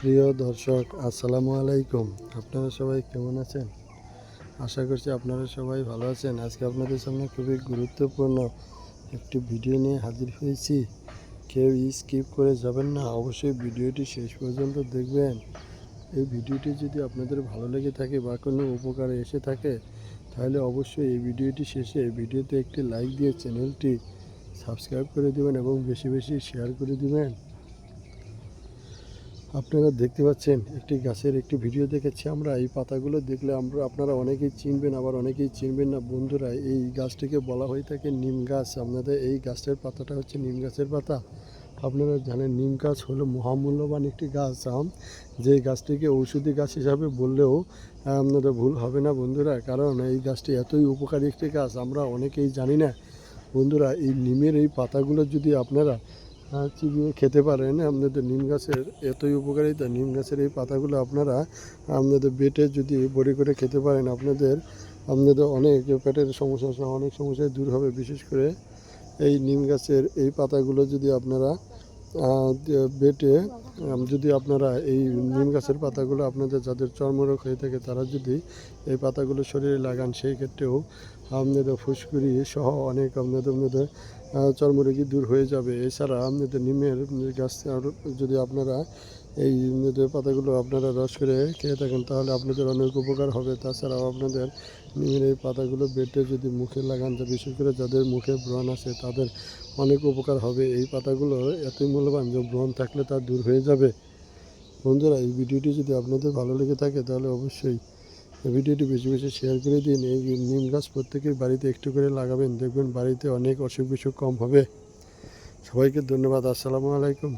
প্রিয় দর্শক, আসসালামু আলাইকুম। আপনারা সবাই কেমন আছেন? আশা করছি আপনারা সবাই ভালো আছেন। আজকে আপনাদের সামনে খুবই গুরুত্বপূর্ণ একটি ভিডিও নিয়ে হাজির হয়েছি। কেউ স্কিপ করে যাবেন না, অবশ্যই ভিডিওটি শেষ পর্যন্ত দেখবেন। এই ভিডিওটি যদি আপনাদের ভালো লেগে থাকে বা কোনো উপকারে এসে থাকে, তাহলে অবশ্যই এই ভিডিওটি শেষে এই ভিডিওতে একটি লাইক দিয়ে চ্যানেলটি সাবস্ক্রাইব করে দেবেন এবং বেশি বেশি শেয়ার করে দিবেন। আপনারা দেখতে পাচ্ছেন, একটি গাছের একটি ভিডিও দেখেছি আমরা। এই পাতাগুলো দেখলে আমরা, আপনারা অনেকেই চিনবেন, আবার অনেকেই চিনবেন না। বন্ধুরা, এই গাছটিকে বলা হয়ে থাকে নিম গাছ। আপনাদের এই গাছের পাতাটা হচ্ছে নিম গাছের পাতা। আপনারা জানেন, নিম গাছ হলো মহামূল্যবান একটি গাছ। আম, যে গাছটিকে ঔষধি গাছ হিসাবে বললেও আপনাদের ভুল হবে না বন্ধুরা। কারণ এই গাছটি এতই উপকারী একটি গাছ, আমরা অনেকেই জানি না। বন্ধুরা, এই নিমের এই পাতাগুলো যদি আপনারা চিবিয়ে খেতে পারেন, আপনাদের নিম গাছের এতই উপকারিতা, নিম গাছের এই পাতাগুলো আপনারা আপনাদের বেটে যদি বড়ি করে খেতে পারেন, আপনাদের আপনাদের অনেক পেটের সমস্যা, অনেক সমস্যায় দূর হবে। বিশেষ করে এই নিম গাছের এই পাতাগুলো যদি আপনারা বেটে যদি আপনারা এই নিম গাছের পাতাগুলো আপনাদের যাদের চর্মরোগ হয়ে থাকে, তারা যদি এই পাতাগুলো শরীরে লাগান, সেই ক্ষেত্রেও আপনাদের ফুসকুড়ি সহ অনেক আপনাদের আপনাদের চর্মরোগী দূর হয়ে যাবে। এছাড়া আপনাদের নিমের গাছ যদি আপনারা এই পাতাগুলো আপনারা রস করে খেয়ে থাকেন, তাহলে আপনাদের অনেক উপকার হবে। তাছাড়াও আপনাদের নিমের এই পাতাগুলো বেটে যদি মুখে লাগান, যা বিশেষ করে যাদের মুখে ব্রণ আছে, তাদের অনেক উপকার হবে। এই পাতাগুলো এতই মূল্যবান যে ব্রণ থাকলে তা দূর হয়ে যাবে। বন্ধুরা, এই ভিডিওটি যদি আপনাদের ভালো লেগে থাকে, তাহলে অবশ্যই ভিডিওটি বেশি বেশি শেয়ার করে দিন। এই নিম গাছ প্রত্যেকের বাড়িতে একটু করে লাগাবেন। দেখবেন বাড়িতে অনেক অসুখ বিসুখ কম হবে। সবাইকে ধন্যবাদ। আসসালামু আলাইকুম।